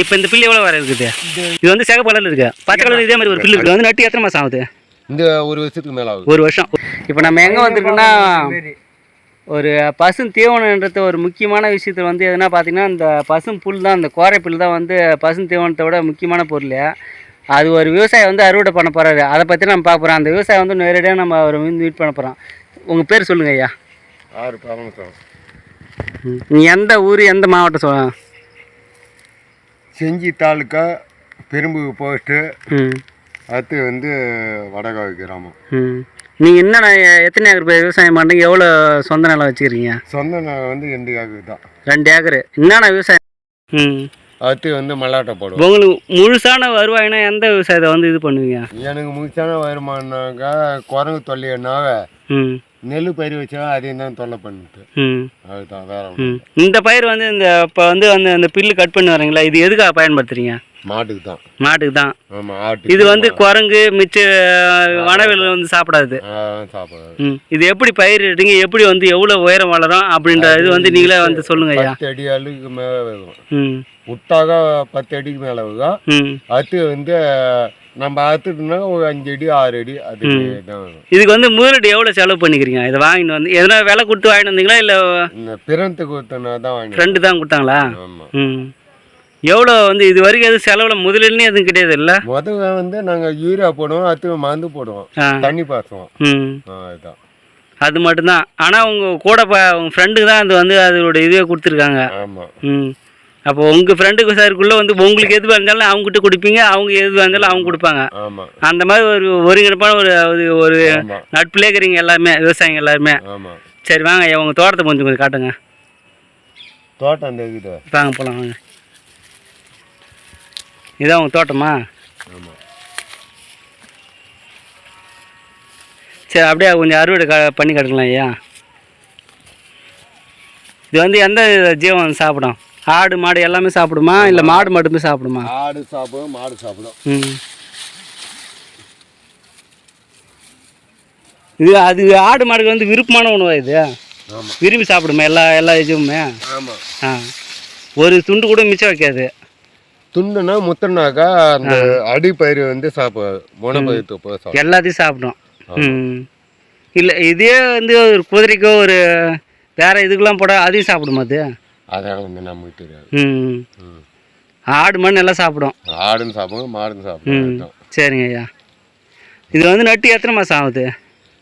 இப்போ இந்த பில்லு எவ்வளோ வர இருக்குது? இது வந்து சிகப்பு கலரில் இருக்கு. பச்சை கலர் இதே மாதிரி ஒரு பில்லு இருக்குது வந்து நட்டு எத்தனை மாதம் ஆகுது? இந்த ஒரு வருஷத்துக்கு மேல ஆகுது. ஒரு வருஷம். இப்போ நம்ம எங்கே வந்திருக்கோம்னா ஒரு பசும் தீவனன்றது ஒரு முக்கியமான விஷயத்தில் வந்து எதுனா பார்த்தீங்கன்னா இந்த பசும் புல் தான் இந்த கோரை புல் தான் வந்து பசும் தீவனத்தை விட முக்கியமான பொருள். அது ஒரு விவசாயி வந்து அறுவடை பண்ண போகிறாரு அதை பற்றி நம்ம பார்க்க போகிறோம் அந்த விவசாயம் வந்து நேரடியாக நம்ம அவர் மீட் பண்ண போகிறோம் உங்கள் பேர் சொல்லுங்கள் ஐயா. ஆறு நீ எந்த ஊர் எந்த மாவட்டம் சொல்ல செஞ்சி தாலுக்கா பெரும்பு போஸ்ட்டு. ம். அடுத்து வந்து வடகாவி கிராமம். ம். நீங்கள் என்னென்ன எத்தனை ஏக்கர் பயிர் விவசாயம் பண்ணுறீங்க எவ்வளோ சொந்த நிலம் வச்சுக்கிறீங்க? சொந்த நிலம் வந்து எண்டு காக்கு தான். ரெண்டு ஏக்கரு. என்னென்ன விவசாயம்? ம். அடுத்து வந்து மல்லாட்டை போடுவோம். உங்களுக்கு முழுசான வருவாய்னா எந்த விவசாயத்தை வந்து இது பண்ணுவீங்க? எனக்கு முக்கியமான வருமானம்னாக்கா குரங்கு தொல்லையனாவே ம். நெல் பயிர் வச்சா அதையும் தான் தொல்லை பண்ணுது ம். அதுதான் வேற ஒண்ணும் இந்த பயிர் வந்து இந்த இப்போ வந்து வந்து அந்த பில்லு கட் பண்ணி வரீங்களா இது எதுக்காக பயன்படுத்துறீங்க? மாட்டுக்கு தான். மாட்டுக்கு தான். ஆட்டு இது வந்து குரங்கு மிச்ச வனவில் வந்து சாப்பிடாது. சாப்பிடாது. ம். இது எப்படி பயிரிடுறீங்க எப்படி வந்து எவ்வளோ உயரம் வளரும்? அப்படின்ற இது வந்து நீங்களே வந்து சொல்லுங்க ஐயா. பத்து அடி அளவுக்கு மேலே வேகும் ம். பத்து அடிக்கு மேலே வேகும் ம். அடுத்து வந்து நம்ம அறுத்துட்டோம்னா ஒரு அஞ்சு அடி ஆறு அடி அது தான் இதுக்கு வந்து முதலீடு எவ்வளோ செலவு பண்ணிக்கிறீங்க? இதை வாங்கிட்டு வந்து எதனா விலை கொடுத்து வாங்கிட்டு வந்தீங்களா இல்லை இந்த பிறந்துக்கு ஒருத்தனா தான் வாங்கி ஃப்ரெண்டு தான் கொடுத்தாங்களா? ஆமாம் ம். எவ்வளோ வந்து இது வரைக்கும் எதுவும் செலவில் முதலீடுன்னு எதுவும் கிடையாது இல்லை? முதல்ல வந்து நாங்கள் யூரியா போடுவோம் அடுத்து மருந்து போடுவோம். தண்ணி பாசுவோம் அதுதான். அது மட்டும்தான். ஆனால் உங்கள் கூட உங்கள் ஃப்ரெண்டுக்கு தான் அது வந்து அதோட இதுவே கொடுத்துருக்காங்க. ஆமாம் ம். அப்போ உங்கள் ஃப்ரெண்டுக்கு சாருக்குள்ளே வந்து உங்களுக்கு எதுவாக இருந்தாலும் அவங்ககிட்ட கொடுப்பீங்க அவங்க எதுவாக இருந்தாலும் அவங்க கொடுப்பாங்க. அந்த மாதிரி ஒரு ஒருங்கிணைப்பான ஒரு ஒரு- நட்புலே இருக்கிறீங்க எல்லாருமே விவசாயிங்க எல்லாருமே. சரி வாங்க ஐயா உங்கள் தோட்டத்தை கொஞ்சம் கொஞ்சம் காட்டுங்க. தோட்டம் அந்த வாங்க போகலாம் வாங்க. இதான் உங்கள் தோட்டமா? சரி அப்படியே கொஞ்சம் அறுவடை க பண்ணி காட்டுக்கலாம் ஐயா. இது வந்து எந்த ஜீவன் சாப்பிடும்? ஆடு மாடு எல்லாமே சாப்பிடுமா? இல்லை மாடு மட்டுமே சாப்பிடுமா? ஆடு சாப்பிடும் மாடு சாப்பிடும். ம். இது அது ஆடு மாடுக்கு வந்து விருப்பமான உணவா இது? விரும்பி சாப்பிடுமா? எல்லா எல்லா இதுவுமே? ஆமாம் ஆ. ஒரு துண்டு கூட மிச்சம் வைக்காது. துண்டுனா முத்தினாக்கா அந்த அடிப்பயிர் வந்து சாப்பிடும். எல்லாத்தையும் சாப்பிடும். இல்லை இதே வந்து ஒரு குதிரைக்கோ ஒரு வேற இதுக்கெல்லாம் போட அதையும் சாப்பிடுமா அது? அதெல்லாம் வந்து நமக்கு தெரியாது. ஆடு மண் எல்லாம் சாப்பிடும். ஆடும் சாப்பிடும் மாடும் சாப்பிடும். சரிங்க ஐயா. இது வந்து நட்டு எத்தனை மாதம் ஆகுது?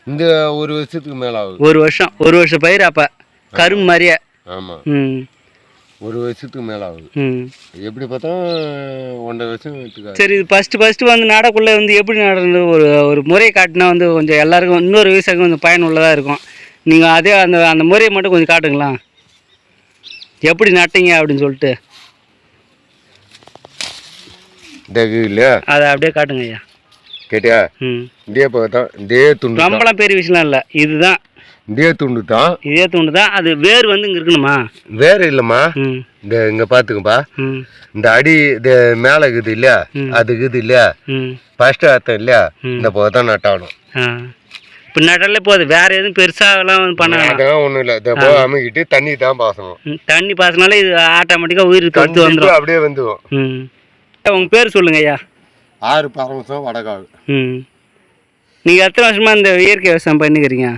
இந்த ஒரு வருஷத்துக்கு மேலே ஆகுது. ஒரு வருஷம். ஒரு வருஷம் பயிர் அப்போ? கரும்பு மாதிரியே? ஆமாம் ம். ஒரு வருஷத்துக்கு மேலே ஆகுது. ம். எப்படி பார்த்தா ஒன்றரை வருஷம் சரி இது ஃபஸ்ட்டு ஃபஸ்ட்டு வந்து நடக்குள்ளே வந்து எப்படி நடந்து ஒரு ஒரு முறை காட்டினா வந்து கொஞ்சம் எல்லாருக்கும் இன்னொரு விவசாயிக்கும் கொஞ்சம் பயனுள்ளதாக இருக்கும். நீங்கள் அதே அந்த அந்த முறையை மட்டும் கொஞ்சம் காட்டுங்களா எப்படி நட்டீங்க அப்படின்னு சொல்லிட்டு. இந்த இல்லையா? அதை அப்படியே காட்டுங்க ஐயா. கேட்டியா? ம். இதே பார்த்தா இதே துண்டு ரொம்பலாம் பெரிய விஷயம்லாம் இல்லை. இதுதான். இதே துண்டு தான். இதே தூண்டு தான். அது வேர் வந்து இங்கே இருக்கணுமா? வேற இல்லைம்மா. இந்த இங்கே பார்த்துக்கப்பா. இந்த அடி இது மேலே இருக்குது இல்லையா? அது இருக்குது இல்லையா? ஃபஸ்ட்டு அர்த்தம் இல்லையா? இந்த போக தான் நட்டாகணும். இப்போ நட்டாலே போதும் வேறு எதுவும் பெருசாகலாம் பண்ண அதெல்லாம் ஒன்றும் இல்லை. இதை அமைக்கிட்டு தண்ணி தான் பாசணும். தண்ணி பாசனாலே இது ஆட்டோமேட்டிக்காக உயிர் கண்டிப்பா வந்துடும் அப்படியே வந்துடும் ம். உங்கள் பேர் சொல்லுங்க ஐயா. ஆறு பரமசம் வடகாவு ம். நீங்கள் எத்தனை வருஷமாக இந்த இயற்கை விவசாயம் பண்ணிக்கிறீங்க?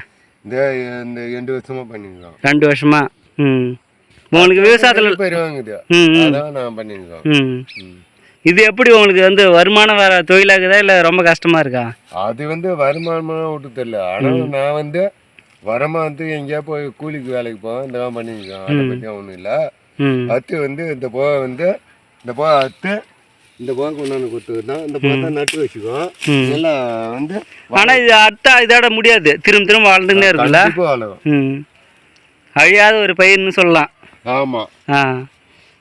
இந்த இந்த ரெண்டு வருஷமா பண்ணிருக்கோம் ரெண்டு வருஷமா? ம். உங்களுக்கு விவசாயத்தில் பெரியவங்குது ம் ம். அதான் நான் பண்ணிருக்கோம் ம். ம். இது எப்படி உங்களுக்கு வந்து வருமானம் வர தொழிலாகுதா இல்லை ரொம்ப கஷ்டமாக இருக்கா? அது வந்து வருமானமாக விட்டு தெரியல. ஆனால் நான் வந்து வரமா வந்து எங்கேயா போய் கூலிக்கு வேலைக்கு போவேன். இந்த மாதிரி பண்ணிருக்கோம் அதை பற்றி ஒன்றும் இல்லை. ம். அத்து வந்து இந்த போக வந்து இந்த போக அத்து இந்த போக கொண்டாந்து கொடுத்துக்கிட்டோம் இந்த போக தான் நட்டு வச்சுக்கோம். எல்லாம் வந்து ஆனால் இது அடுத்தா இதோட முடியாது. திரும்ப திரும்ப வாழ்ந்துன்னே இருக்குல்ல அழியாத ஒரு பயிர்னு சொல்லலாம். ஆமாம் ஆ.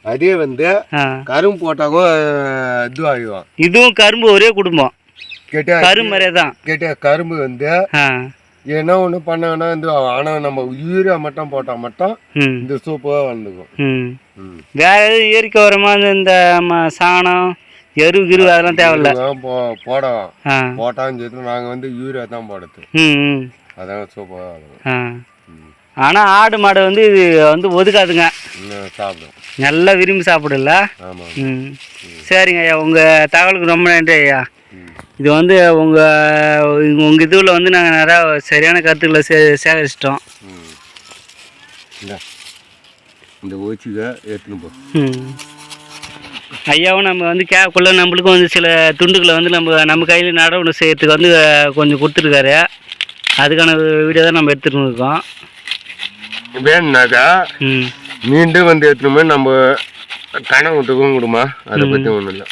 அதே வந்து கரும்பு போட்டாக்கோ இது ஆகிடும் இதுவும் கரும்பு ஒரே குடும்பம். கேட்டா கரும்பரே தான். கேட்டா கரும்பு வந்து ஆ. என்ன ஒன்று பண்ணாங்கன்னா இந்த ஆனால் நம்ம யூரியா மட்டும் போட்டால் மட்டும் இந்த சூப்பாக வளர்ந்துக்கும். ம். ம். வேற எதுவும் இயற்கை உரமா இந்த- சாணம் எரு கிரு அதெல்லாம் தேவையில்ல. போ போடலாம். போட்டான்னு சொல்லிட்டு நாங்கள் வந்து யூரியா தான் போடுறது. அதான் சூப்பராக வளரும். ஆ. ம். ஆனால் ஆடு மாடு வந்து இது வந்து ஒதுக்காதுங்க. சாப்பிடும். நல்லா விரும்பி சாப்பிடல ம். சரிங்க ஐயா உங்கள் தகவலுக்கு ரொம்ப நன்றி ஐயா. இது வந்து உங்கள் உங்கள் இதுவில் வந்து நாங்கள் நிறையா சரியான கருத்துக்களை சே சேகரிச்சிட்டோம். இந்த. ஓச்சிக்க போ. ம். ஐயாவும் நம்ம வந்து கேட்கக்குள்ள நம்மளுக்கும் வந்து சில துண்டுகளை வந்து நம்ம நம்ம கையில் நடவடிக்கை செய்யறதுக்கு வந்து கொஞ்சம் கொடுத்துருக்காரு. அதுக்கான வீடியோ தான் நம்ம எடுத்துகிட்டு இருக்கோம் வேணுனாக்கா ம். மீண்டும் வந்து போய் நம்ம கணவத்துக்கும் கொடுமா? அதை பற்றி ஒன்றும் இல்லை.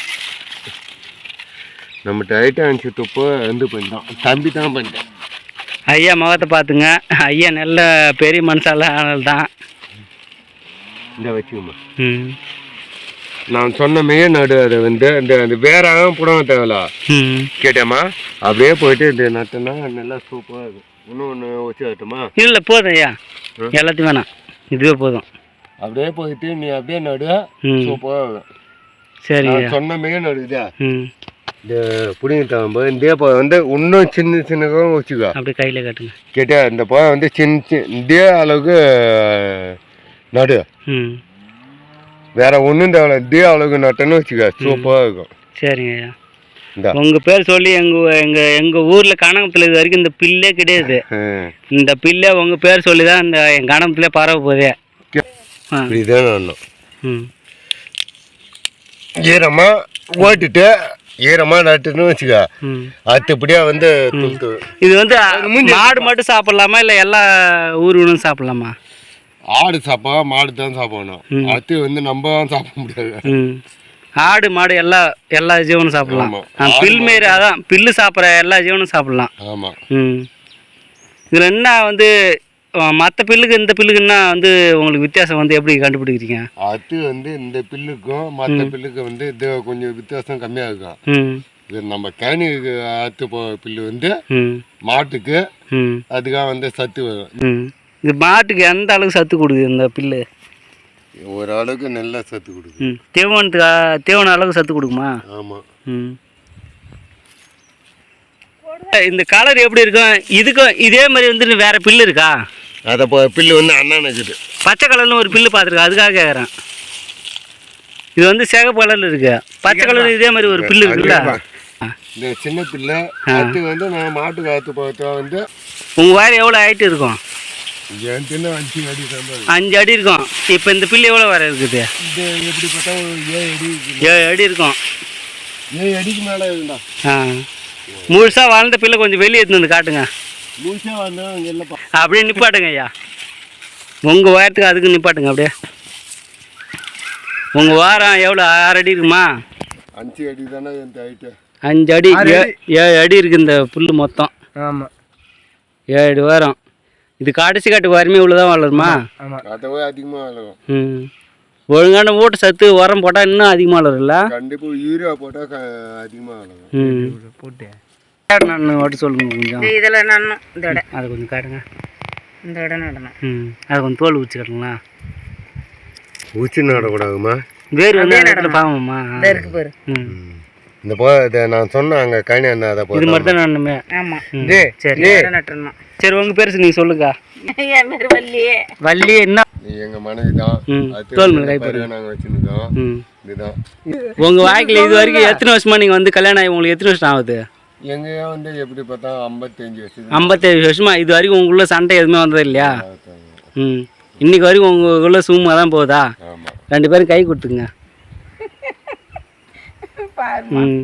நம்ம டைட்டாக அனுப்பிச்சுட்டப்போ வந்து பண்ணிட்டோம் தம்பி தான் பண்ணிட்டேன். ஐயா முகத்தை பார்த்துங்க. ஐயா நல்ல பெரிய மனுஷால ஆனல் தான். இந்த வச்சுக்கோமா ம். நான் சொன்ன மே நடு அதை வந்து இந்த அந்த வேறாக புடவை தேவையில்ல கேட்டேம்மா. அப்படியே போயிட்டு இந்த நட்டுனா நல்லா சூப்பராக இருக்கும். இன்னும் ஒன்று வச்சு ஆகட்டுமா இல்லை போதும் ஐயா. எல்லாத்தையும் வேணாம். இதுவே போதும். அப்படியே போயிட்டு நீ அப்படியே நடு. சூப்பராக நான் சொன்ன மே நடுதா ம். இந்த புடிங்க தகும்போது இந்த இப்போ வந்து இன்னும் சின்ன சின்னதாக வச்சுக்கோ. அப்படியே கையில் காட்டுங்க. கேட்டா இந்த பழம் வந்து சின்ன சின்ன இதே அளவுக்கு நடு. வேற ஒன்றும் தேவையில்ல இதே அளவுக்கு நட்டுன்னு வச்சுக்க. சூப்பராக இருக்கும். சரிங்க உங்கள் பேர் சொல்லி எங்கள் எங்கள் எங்கள் ஊரில் கனகத்தில் இது வரைக்கும் இந்த பில்லே கிடையாது. இந்த பில்லே உங்கள் பேர் சொல்லி தான் இந்த என் கணத்துல பரவ போகுது இப்படிதான் நடணும் ஈரமாக ஓட்டிட்டு ஈரமாக நட்டுன்னு வச்சுக்க. அடுத்தபடியாக வந்து இது வந்து மாடு மட்டும் சாப்பிட்லாமா இல்லை எல்லா ஊர்களும் சாப்பிட்லாமா? ஆடு சாப்பா மாடு தான் சாப்பிடணும். அடுத்து வந்து நம்ம தான் சாப்பிட முடியாது. ஆடு மாடு எல்லா எல்லா ஜீவனும் சாப்பிட்லாம். பில் மாரி அதான் பில்லு சாப்பிட்ற எல்லா ஜீவனும் சாப்பிட்லாம். ஆமாம் இதில் என்ன வந்து மற்ற பில்லுக்கு இந்த பில்லுக்கு என்ன வந்து உங்களுக்கு வித்தியாசம் வந்து எப்படி கண்டுபிடிக்கிறீங்க? அடுத்து வந்து இந்த பில்லுக்கும் மற்ற பில்லுக்கு வந்து இது கொஞ்சம் வித்தியாசம் கம்மியாக இருக்கும். இது நம்ம ஆற்று போ பில்லு வந்து மாட்டுக்கு அதுக்காக வந்து சத்து வரும். இது மாட்டுக்கு எந்த அளவுக்கு சத்து கொடுக்குது இந்த பில்லு? ஒரு அளவுக்கு நல்லா சத்து கொடுக்கும் தீவனத்துக்கு தீவன அளவுக்கு சத்து கொடுக்குமா? ஆமாம் ம். இந்த கலர் எப்படி இருக்கும்? இதுக்கும் இதே மாதிரி வந்து வேற பில்லு இருக்கா? அதை இப்போ பில்லு வந்து அண்ணனுக்குது பச்சை கலர்னு ஒரு பில்லு பார்த்துருக்கேன். அதுக்காக கேட்குறேன் இது வந்து சிகப்பு கலரில் இருக்கு. பச்சை கலர் இதே மாதிரி ஒரு பில்லு இருக்குல்ல? இந்த சின்ன பில்லு அது வந்து நான் மாட்டுக்கு ஆற்று பார்த்தா வந்து உங்கள் வயர் எவ்வளோ ஹைட்டு இருக்கும்? அஞ்சு அடி சம்பளம். அஞ்சு அடி இருக்கும். இப்போ இந்த பில்லு எவ்வளோ வர இருக்குது? இது எப்படி பார்த்தா ஒரு ஏழு அடி இருக்குது. ஏழு அடி இருக்கும். ஏழு அடிக்கு மேலே இருந்தா. ஆ. முழுசாக வளர்ந்த பில்லை கொஞ்சம் வெளியே எடுத்துன்னு வந்து காட்டுங்க. அப்படியே நிப்பாட்டுங்க ஐயா. உங்கள் வாரத்துக்கு அதுக்கு நிப்பாட்டுங்க அப்படியே. உங்கள் வாரம் எவ்வளோ ஆறு அடி இருக்குமா? அஞ்சு அடி தானே அஞ்சு அடி ஏ- ஏழு அடி இருக்குது இந்த புல் மொத்தம். ஆமாம் ஏழு வாரம். இது கடைசி காட்டு வறுமை இவ்வளோ வளருமா? அதிகமாக வளரும். ம். ஒழுங்கான ஊட்ட சத்து உரம் போட்டால் இன்னும் அதிகமாக வளரும்ல? கண்டிப்பாக யூரியா போட்டால் அதிகமாக வளரும். ம். போட்டு. நான் மட்டும் சொல்லுங்க கொஞ்சம். இதில் நடணும் இந்த இட. அதை கொஞ்சம் காட்டுங்க. இந்த இடம் நடணும் ம் அதை கொஞ்சம் தோல் உச்சி காட்டுங்களா? ஊச்சி நடக்கூடாதுமா வேர் வந்து இடத்துல பாவமாம்மா இந்த இருக்கு பாரு ம். இந்த போ இதை நான் சொன்னேன் அங்கே கனி அண்ணா அதை இது மாதிரி தான் நடணுமே ஆமாம் சரி. நட்டுறணும் சரி உங்கள் பேர் நீங்கள் சொல்லுங்க. என் பேர் வள்ளியே. வள்ளி என்ன? நீ எங்கள் மனைவி தான். தோல் மேலே கை போடுங்க நாங்கள் வச்சுருக்கோம் ம். இதுதான். உங்கள் வாழ்க்கையில் இது வரைக்கும் எத்தனை வருஷமா நீங்கள் வந்து கல்யாணம் ஆகி உங்களுக்கு எத்தனை வருஷம் ஆகுது? எங்கேயா வந்து எப்படி பார்த்தா ஐம்பத்தஞ்சு வருஷம் ஐம்பத்தேழு வருஷமா இது வரைக்கும் உங்களுக்குள்ள சண்டை எதுவுமே வந்தது இல்லையா? ம். இன்னைக்கு வரைக்கும் உங்களுக்குள்ள சும்மா தான் போகுதா? ரெண்டு பேரும் கை கொடுத்துங்க ம்.